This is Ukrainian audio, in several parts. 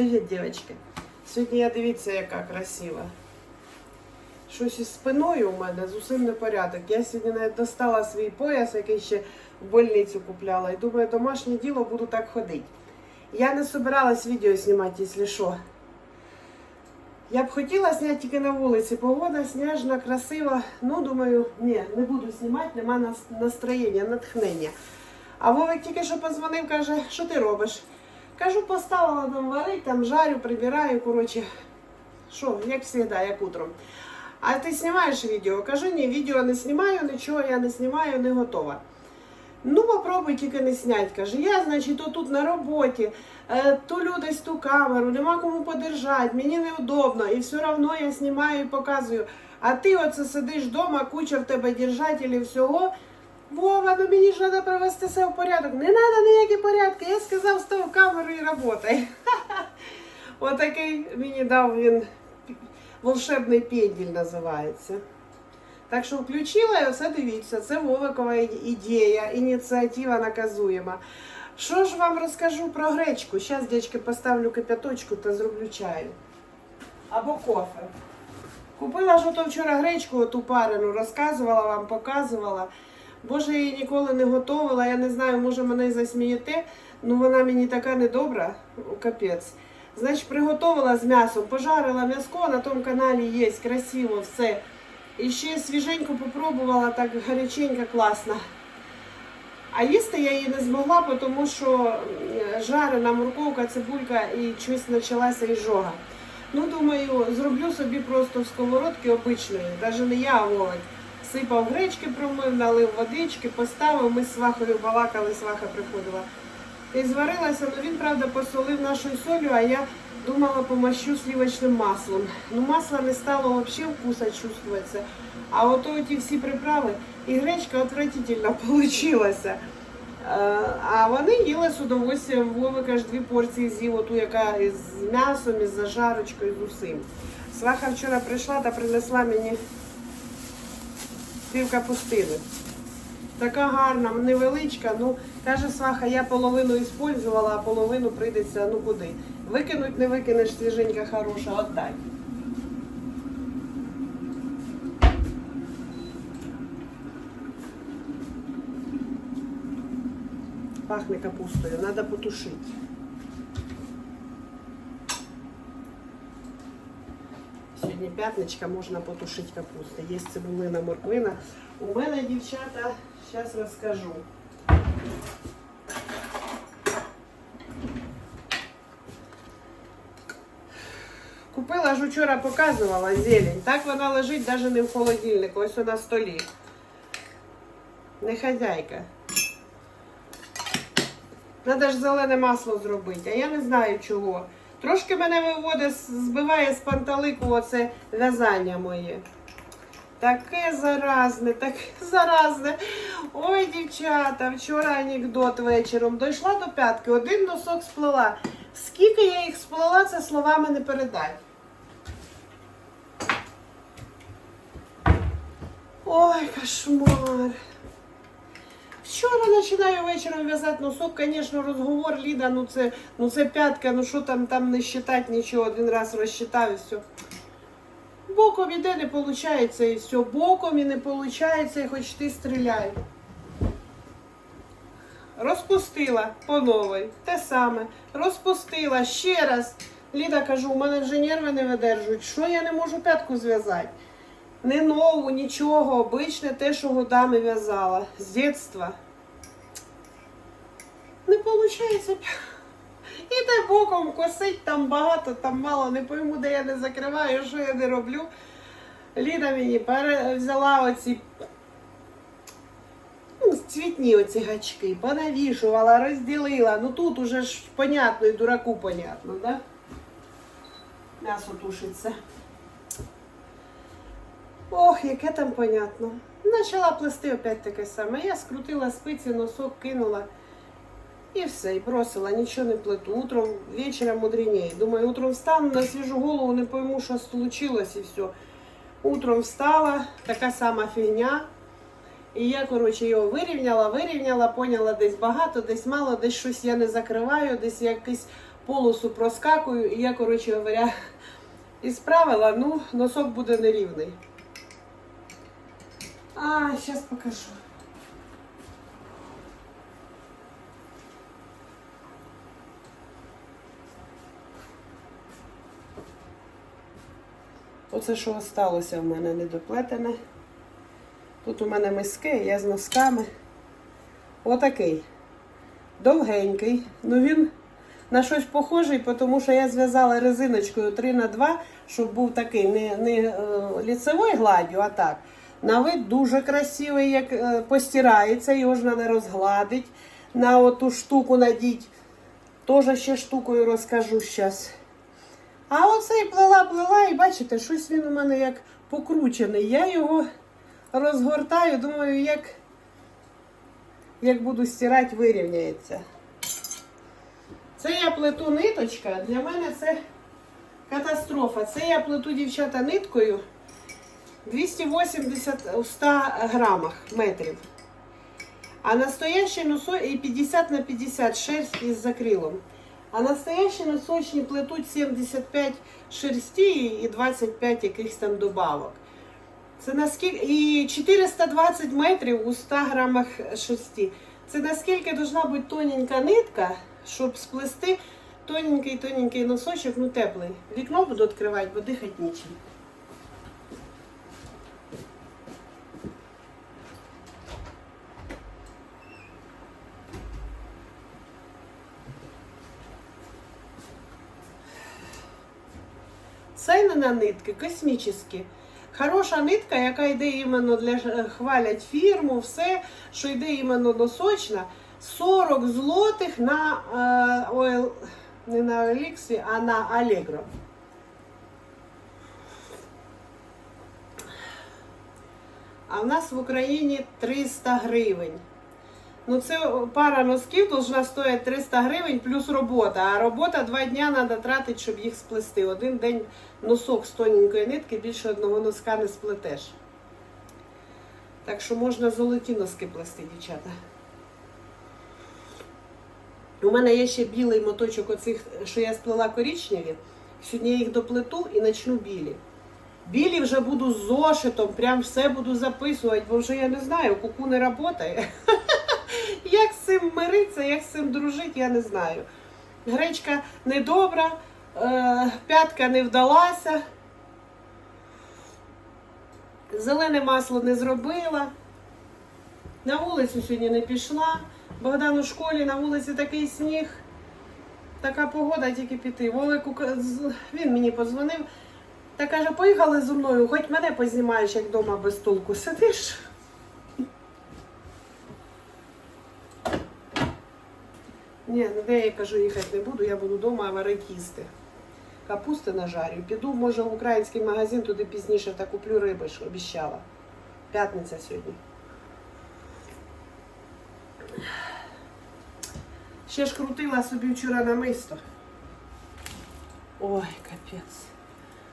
Привіт, дівчатки. Сьогодні я дивіться, яка красива. Щось із спиною у мене зовсім не порядок. Я сьогодні навіть достала свій пояс, який ще в больницю купляла. І думаю, домашнє діло буду так ходити. Я не собиралась відео знімати, якщо що. Я б хотіла зняти тільки на вулиці. Погода сніжна, красива. Ну, думаю, ні, не буду знімати, нема настроєння, натхнення. А Вовик тільки що позвонив, каже, що ти робиш? Кажу, поставила там варить, там жарю, прибираю, коротше. Що, як завжди, як утром. А ти знімаєш відео? Кажу, ні, відео не знімаю, нічого я не знімаю, не готова. Ну, попробуй тільки не снять. Каже, я, значить, то тут на роботі, е, тулю десь ту камеру, нема кому подержати, мені неудобно, і все одно я знімаю і показую. А ти оце сидиш вдома, куча в тебе держателів всього. Вова, ну мені ж треба привести себе в порядок. Не треба ніякі порядки. Я сказав, став камеру і работай. Отакий мені дав він волшебний пенділь називається. Так що включила і оце дивіться. Це Вовикова ідея, ініціатива наказуєма. Що ж вам розкажу про гречку? Зараз, дівчатки, поставлю кипяточку та зроблю чаю. Або кофе. Купила ж ото вчора гречку, оту парену, розказувала вам, показувала. Боже, я її ніколи не готувала. Я не знаю, може мене засмієте, ну вона мені така недобра, капець. Значить, приготувала з м'ясом, пожарила м'яско, на тому каналі є, красиво все. І ще свіженько попробувала, так гаряченько, класно. А їсти я її не змогла, тому що жарена морковка, цибулька і щось почалася іжога. Ну, думаю, зроблю собі просто в сковородці обичної, навіть не я, а Вовик. Сипав гречки, промив, налив водички, поставив, ми з свахою балакали, сваха приходила. І зварилася, ну він, правда, посолив нашою солью, а я думала, помащу сливочним маслом. Ну, масла не стало взагалі вкуса чувствуватися. А ото ті всі приправи, і гречка отвратительно получилася. Е, А вони їли з удовольствием. Вовик аж дві порції з'їв, оту, яка із м'ясом, із зажарочкою, з усім. Сваха вчора прийшла та принесла мені пів капустини. Така гарна, невеличка. Ну, каже Сваха, я половину іспользувала, а половину прийдеться, ну куди. Викинуть, не викинеш, свіженька хороша, отдай. Пахне капустою, треба потушити. Сьогодні п'ятничка, можна потушити капусту. Є цибулина, морквина. У мене, дівчата, зараз розкажу. Купила ж вчора, показувала зелень. Так вона лежить навіть не в холодильнику, ось на столі. Не хазяйка. Треба ж зелене масло зробити, а я не знаю чого. Трошки мене виводить, збиває з панталику оце в'язання моє. Таке заразне, таке заразне. Ой, дівчата, вчора анекдот вечором. Дійшла до п'ятки, один носок сплела. Скільки я їх сплела, це словами не передать. Ой, кошмар. Вчора починаю вечором в'язати носок, звісно, розговор Ліда, ну це, ну це п'ятка, ну що там, там не считати нічого, один раз розчитав і все. Боком іде, не виходить, і все. Боком і не виходить, і хоч ти стріляй. Розпустила по новій, те саме. Розпустила ще раз. Ліда кажу, у мене вже нерви не видержують. Що я не можу п'ятку зв'язати? Не нову, нічого, обичне те, що годами в'язала. З дитинства. Виходить. Іде боком косить, там багато, там мало, не пойму, де я не закриваю, що я не роблю. Ліда мені взяла оці ну, цвітні оці гачки, понавішувала, розділила. Ну тут уже ж понятно, і дураку понятно, да? М'ясо тушиться. Ох, яке там понятно. Почала плести опять таке саме. Я скрутила спиці, носок кинула. І все, і бросила, нічого не плету. Утром, вечором мудренее. Думаю, утром встану, на свіжу голову, не пойму, що случилось і все. Утром встала, така сама фігня. І я, коротше, його вирівняла, вирівняла, поняла, десь багато, десь мало, десь щось я не закриваю, десь якийсь полосу проскакую, і я, коротше говоря, і справила, ну, носок буде нерівний. А, зараз покажу. Оце що осталося в мене недоплетене. Тут у мене миски, я з носками. Отакий. Довгенький. Ну він на щось похожий, тому що я зв'язала резиночкою 3 на 2 щоб був такий не, не е, ліцевою гладдю, а так. На вид дуже красивий, як е, постирається, його ж треба розгладити. На оту штуку надіть. Теж ще штукою розкажу зараз. А оцей плела, плела, і бачите, щось він у мене як покручений. Я його розгортаю, думаю, як, як буду стирати, вирівняється. Це я плету ниточка. Для мене це катастрофа. Це я плету дівчата ниткою 280 у 100 грамах метрів. А настоящий носок і 50 на 50 шерсть із закрилом. А настоящі носочні плетуть 75 шерсті і 25 якихось там добавок. Це наскільки і 420 метрів у 100 грамах шерсті. Це наскільки должна бути тоненька нитка, щоб сплести тоненький-тоненький носочок, ну теплий. Вікно буду відкривати, бо дихати нічим. Ціни на нитки космічні. Хороша нитка, яка йде іменно для е, хвалять фірму, все, що йде іменно носочна, 40 злотих на е, ойл, не на Оліксі, а на Allegro. А в нас в Україні 300 гривень. Ну, це пара носків должна стоїти 300 гривень плюс робота. А робота два дня треба тратити, щоб їх сплести. Один день носок з тоненької нитки більше одного носка не сплетеш. Так що можна золоті носки плести, дівчата. У мене є ще білий моточок оцих, що я сплела коричневі. Сьогодні я їх доплету і почну білі. Білі вже буду з зошитом, прям все буду записувати, бо вже я не знаю, куку не працює. Як з цим миритися, як з цим дружити, я не знаю. Гречка недобра, е, п'ятка не вдалася. Зелене масло не зробила. На вулицю сьогодні не пішла. Богдан у школі на вулиці такий сніг. Така погода тільки піти. Волик, він мені подзвонив та каже, поїхали зі мною, хоч мене познімаєш, як вдома без толку сидиш. Ні, ну де я кажу, їхати не буду, я буду вдома варити. Капусти нажарю. Піду, може, в український магазин туди пізніше та куплю риби, що обіщала. П'ятниця сьогодні. Ще ж крутила собі вчора намисто. Ой, капець.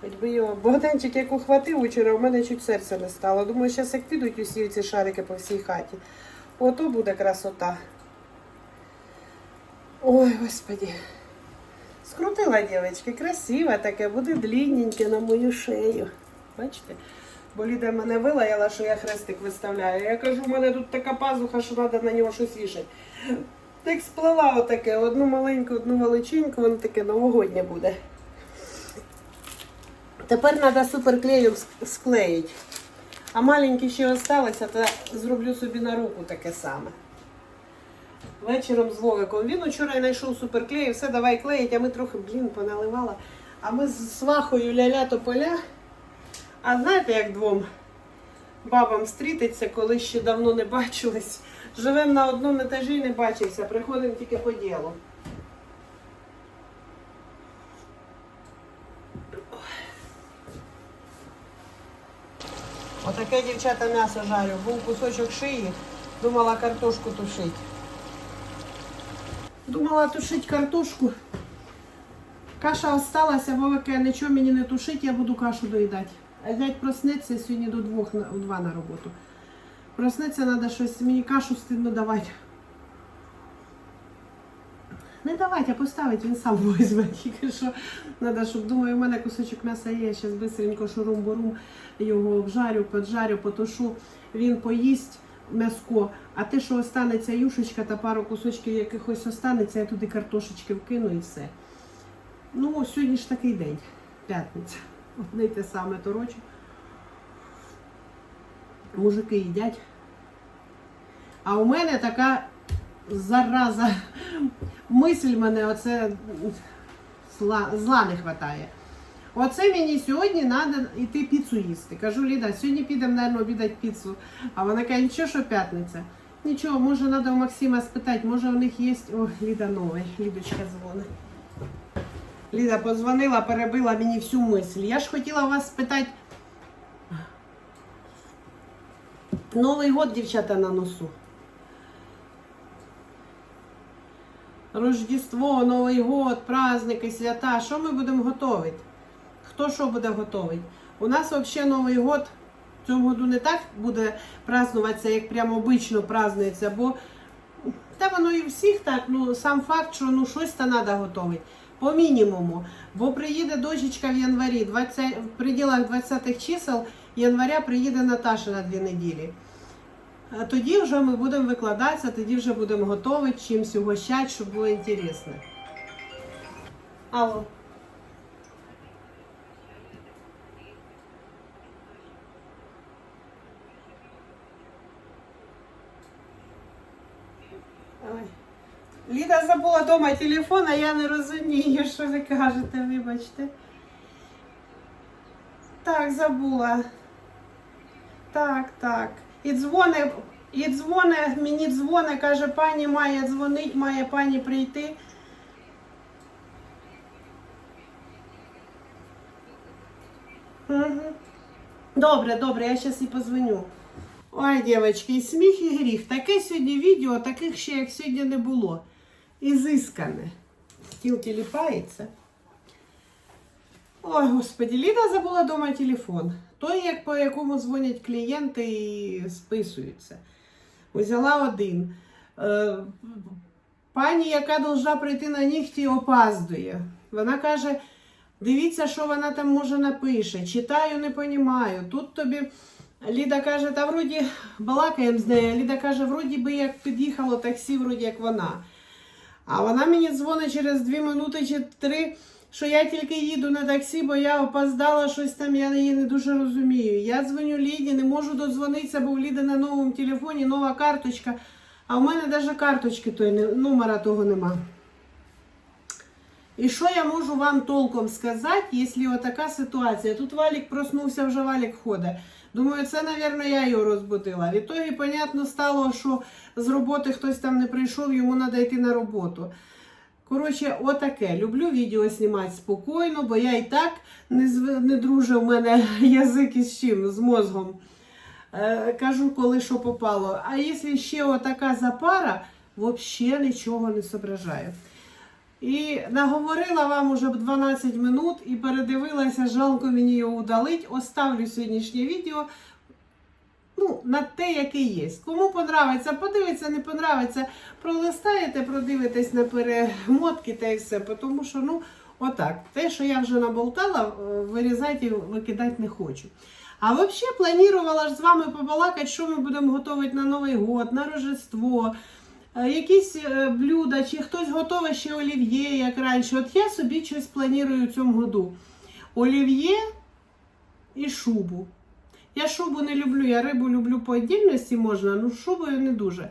Хоч би його. Богданчик як ухватив вчора, у мене чуть серце не стало. Думаю, зараз як підуть усі ці шарики по всій хаті. Ото буде красота. Ой, господи. Скрутила дівчатки, красиве таке, буде длинненьке на мою шею. Бачите? Бо Ліда мене вилаяла, що я хрестик виставляю. Я кажу, у мене тут така пазуха, що треба на нього щось вішати. Так сплела отаке, одну маленьку, одну величеньку, воно таке новогоднє буде. Тепер треба суперклеєм склеїти. А маленькі ще залишилися, то зроблю собі на руку таке саме. Вечором з Вовиком. Він вчора знайшов суперклей, все давай клеїть, а ми трохи, блін, поналивала. А ми з свахою ля-ля тополя. А знаєте, як двом бабам стрітиться, коли ще давно не бачились. Живемо на одному етажі і не бачився, приходимо тільки по ділу. Отаке дівчата м'ясо жарю. Був кусочок шиї, думала картошку тушити. Думала тушити картошку. Каша осталася, Вовика, нічого мені не тушить, я буду кашу доїдати. А зять проснеться сьогодні до двох, на- два на роботу. Проснеться, треба щось, мені кашу стидно давати. Не давайте а поставить, він сам візьме. Тільки що треба, щоб думаю, у мене кусочок м'яса є. Зараз бистренько шурум-бурум його обжарю, поджарю, потушу. Він поїсть м'яско. А те, що останеться юшечка та пару кусочків якихось останеться, я туди картошечки вкину і все. Ну, сьогодні ж такий день, п'ятниця. Одне й те саме торочу. Мужики їдять. А у мене така зараза. Мисль мене оце зла, зла не вистачає. Оце мені сьогодні треба йти піцу їсти. Кажу, Ліда, сьогодні підемо, мабуть, обідати піцу. А вона каже, нічого, що п'ятниця. Нічого, може, треба у Максима спитати, може у них є. О, Ліда новий, Лідочка дзвонить. Ліда позвонила, перебила мені всю мисль. Я ж хотіла вас спитати. Новий год, дівчата, на носу. Рождество, Новий год, праздники, свята. Що ми будемо готувати? Хто що буде готовий? У нас взагалі Новий год в цьому году не так буде празднуватися, як прямо обично празднується, бо та воно і всіх так, ну сам факт, що ну щось та треба готувати. По мінімуму. Бо приїде дочечка в январі, 20, в пределах 20-х чисел января приїде Наташа на дві неділі. Тоді вже ми будемо викладатися, тоді вже будемо готові чимось угощати, щоб було інтересно. Алло. Ой. Ліда забула вдома телефон, а я не розумію, що ви кажете, вибачте. Так, забула. Так, так. І дзвони, і дзвони, мені дзвони, каже, пані має дзвонить, має пані прийти. Добре, добре, я зараз і позвоню. Ой, дівчатки, і сміх і гріх. Таке сьогодні відео, таких ще як сьогодні не було. Ізискане. Стіл тіліпається. Ой, господі, Ліда забула вдома телефон. Той, як по якому дзвонять клієнти і списуються. Взяла один. Е, пані, яка должна прийти на нігті, опаздує. Вона каже: дивіться, що вона там може напише. Читаю, не понімаю. Тут тобі. Ліда каже, та вроді балакаємо з нею. Ліда каже, вроді би як під'їхало таксі, вроді як вона. А вона мені дзвонить через дві минути чи три, що я тільки їду на таксі, бо я опоздала щось там, я її не дуже розумію. Я дзвоню Ліді, не можу додзвонитися, бо в Ліди на новому телефоні нова карточка. А в мене навіть карточки той номера того нема. І що я можу вам толком сказати, якщо отака ситуація? Тут Валік проснувся, вже Валік ходить. Думаю, це, мабуть, я його розбудила. Відтоді, понятно, стало, що з роботи хтось там не прийшов, йому треба йти на роботу. Коротше, отаке. Люблю відео знімати спокійно, бо я і так не, не друже у мене язик із чим, з мозгом. Е, кажу, коли що попало. А якщо ще отака запара, взагалі нічого не зображаю. І наговорила вам уже 12 минут і передивилася, жалко мені його удалить. Оставлю сьогоднішнє відео ну, на те, яке є. Кому понравиться, подивиться, не понравиться, пролистаєте, продивитесь на перемотки та і все. Тому що, ну, отак, те, що я вже наболтала, е, вирізати і викидати не хочу. А взагалі планувала ж з вами побалакати, що ми будемо готувати на Новий год, на Рождество. Е, Якісь е, блюда, чи хтось готовий ще олів'є, як раніше. От я собі щось планую в цьому году. Олів'є і шубу. Я шубу не люблю, я рибу люблю по віддільності можна, ну шубою не дуже.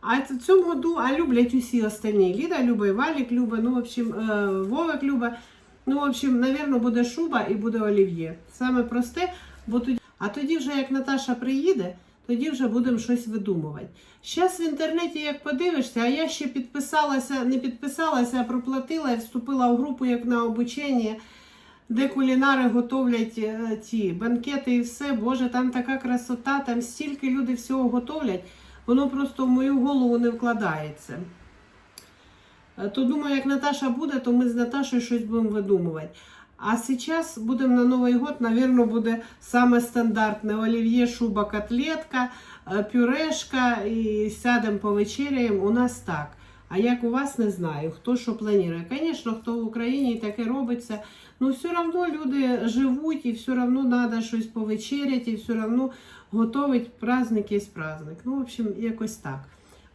А в цьому году, а люблять усі остальні. Ліда любить, Валік любить, ну, в общем, е, Вовик любить. Ну, в общем, навірно, буде шуба і буде олів'є. Саме просте, бо тоді. А тоді вже як Наташа приїде, тоді вже будемо щось видумувати. Зараз в інтернеті, як подивишся, а я ще підписалася, не підписалася, а проплатила і вступила в групу як на обучення, де кулінари готовлять е, ті банкети і все. Боже, там така красота, там стільки люди всього готовлять, воно просто в мою голову не вкладається. Е, То думаю, як Наташа буде, то ми з Наташою щось будемо видумувати. А зараз будемо на Новий год, напевно, буде саме стандартне олів'є, шуба, котлетка, е, пюрешка і сядемо повечеряємо. У нас так. А як у вас не знаю, хто що планує. Звісно, хто в Україні таке робиться, ну все одно люди живуть і все одно треба щось повечеряти, і все одно готовить праздник є праздник. Ну, в общем, якось так.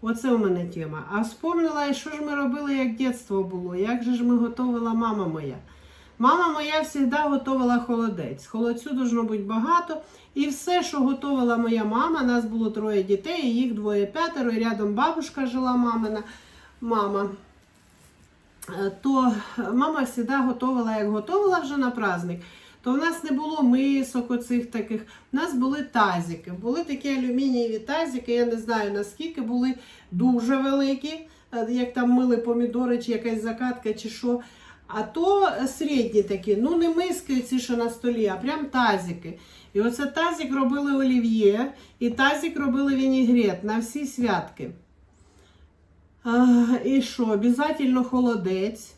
Оце у мене тема. А вспомнила, що ж ми робили, як дитинство було, як же ж ми готувала мама моя. Мама моя завжди готувала холодець. Холодцю должно бути багато. І все, що готувала моя мама, нас було троє дітей, їх двоє п'ятеро, і рядом бабушка жила мамина мама. Е, То мама завжди готувала, як готувала вже на праздник, то в нас не було мисок оцих таких. У нас були тазики. Були такі алюмінієві тазики, я не знаю наскільки були дуже великі, е, як там мили помідори, чи якась закатка, чи що. А то середні такі, ну не миски ці, що на столі, а прям тазики. І оце тазик робили олів'є, і тазик робили вінігрет на всі святки. А, і що, обов'язково холодець.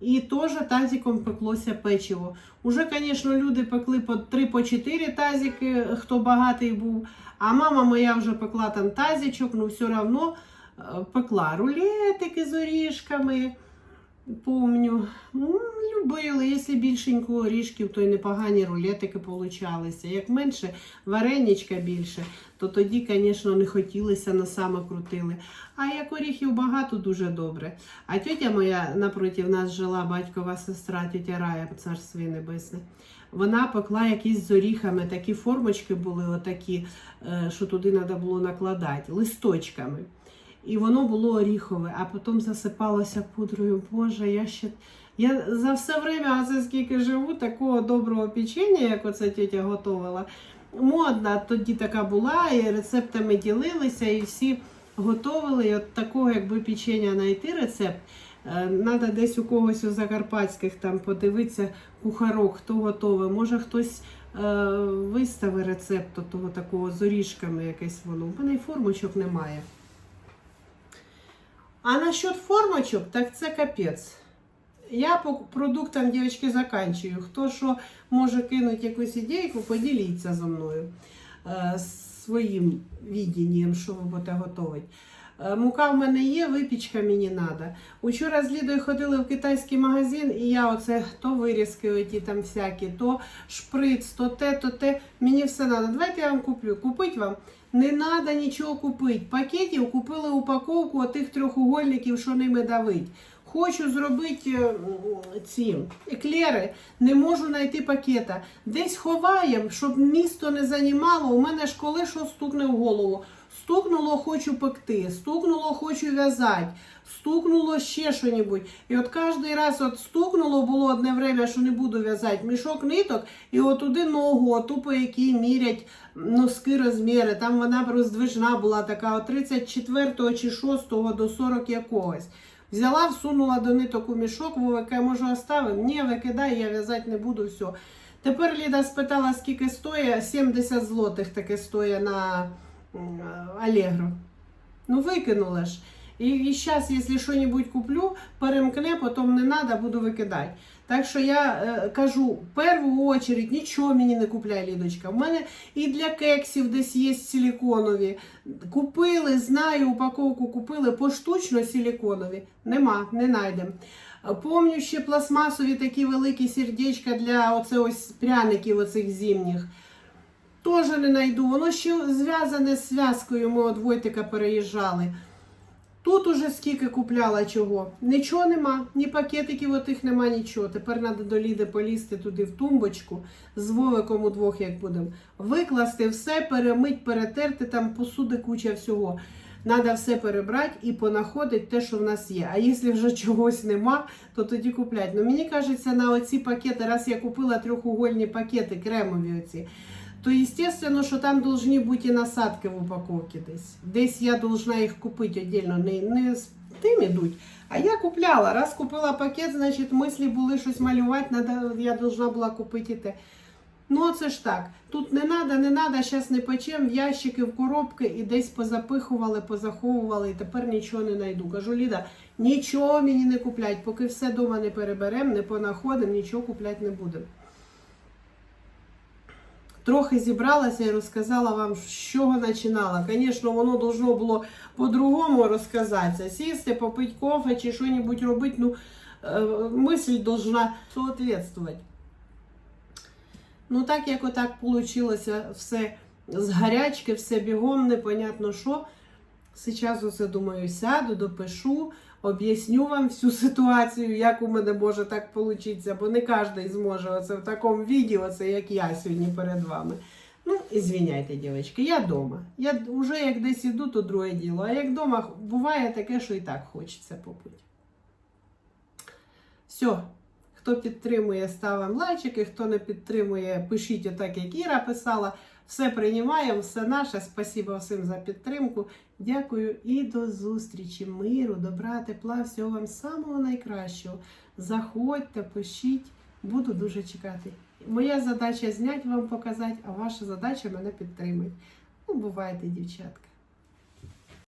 І теж тазиком пеклося печиво. Уже, звісно, люди пекли по 3-4 тазики, хто багатий був. А мама моя вже пекла там тазичок, ну все одно е, пекла рулетики з орішками. Помню. Ну, любили. Якщо більшенько орішків, то й непогані рулетики получалися. Як менше вареничка більше, то тоді, звісно, не хотілося, на саме крутили. А як оріхів багато, дуже добре. А тетя моя напроти нас жила, батькова сестра, тетя Рая, царстві небесне. Вона пекла якісь з оріхами, такі формочки були, отакі, е, що туди треба було накладати, листочками. І воно було оріхове, а потім засипалося пудрою. Боже, я ще. Я за все время, а це скільки живу, такого доброго печення, як оця тетя готувала. Модна тоді така була, і рецептами ділилися, і всі готували. І от такого, якби печення знайти рецепт, треба десь у когось у Закарпатських там подивитися кухарок, хто готовий. Може хтось е, виставить рецепт того такого з орішками якесь воно. У мене й формочок немає. А насчет формочок, так це капець. Я по продуктам, дівчатки, заканчую. Хто що може кинути якусь ідейку, поділіться зі мною е, своїм відінням, що ви будете готувати. Е, Мука в мене є, випічка мені треба. Учора з Лідою ходили в китайський магазин, і я оце то вирізки оті там всякі, то шприц, то те, то те. Мені все треба. Давайте я вам куплю. Купить вам. Не треба нічого купити. Пакетів купили упаковку отих трьохугольників, що ними давить. Хочу зробити е, ці еклери, не можу знайти пакета. Десь ховаємо, щоб місто не займало. У мене ж коли що стукне в голову. Стукнуло, хочу пекти, стукнуло, хочу в'язати, стукнуло ще що-небудь. І от кожен раз от стукнуло було одне время, що не буду в'язати, мішок ниток, і от туди ногу, оту по якій мірять носки розміри. Там вона роздвижна була така от 34 чи 6 до 40 якогось. Взяла, всунула до ниток у мішок, Вовика, може оставим? Ні, викидай, я в'язати не буду, все. Тепер Ліда спитала, скільки стоїть, 70 злотих таке стоїть на Allegro. Ну, викинула ж. І, і зараз, якщо щось куплю, перемкне, потім не треба, буду викидати. Так що я е, кажу, в першу чергу нічого мені не купляє Лідочка. У мене і для кексів десь є силіконові. Купили, знаю, упаковку купили поштучно силіконові. Нема, не знайдемо. Помню ще пластмасові такі великі сердечка для оце ось пряників оцих зимніх. Теж не знайду. Воно ще зв'язане з зв'язкою. Ми от Войтика переїжджали. Тут уже скільки купляла чого. Нічого нема, ні пакетиків отих нема, нічого. Тепер треба до Ліди полізти туди в тумбочку з Вовиком удвох, як будемо. Викласти все, перемить, перетерти, там посуди куча всього. Треба все перебрати і понаходити те, що в нас є. А якщо вже чогось нема, то тоді купляти. Ну мені кажеться, на оці пакети, раз я купила трьохугольні пакети, кремові оці, то естественно, що там повинні бути і насадки в упаковці десь. Десь я должна їх купити віддільно, не, не з тим ідуть. А я купляла. Раз купила пакет, значить мислі були щось малювати, надо, я должна була купити те. Ну, це ж так. Тут не треба, не треба, зараз не печем, в ящики, в коробки і десь позапихували, позаховували, і тепер нічого не знайду. Кажу, Ліда, нічого мені не куплять, поки все вдома не переберемо, не понаходимо, нічого купляти не будемо. Трохи зібралася і розказала вам, з чого починала. Звісно, воно должно було по-другому розказатися. Сісти, попити кофе чи що-небудь робити. Ну, е, мисль должна соответствувати. Ну, так як отак вийшло все з гарячки, все бігом, непонятно що. Зараз оце думаю, сяду, допишу, об'ясню вам всю ситуацію, як у мене може так получитися, бо не кожен зможе оце в такому віді, оце як я сьогодні перед вами. Ну, извиняйте, дівчатки, я вдома. Я вже як десь іду, то друге діло. А як вдома буває таке, що і так хочеться попити. Все. Хто підтримує, ставимо лайчики, хто не підтримує, пишіть отак, як Іра писала. Все приймаємо, все наше. Спасибо всім за підтримку. Дякую і до зустрічі. Миру, добра, тепла, всього вам самого найкращого. Заходьте, пишіть, буду дуже чекати. Моя задача зняти вам показати, а ваша задача мене підтримати. Ну, бувайте, дівчатка.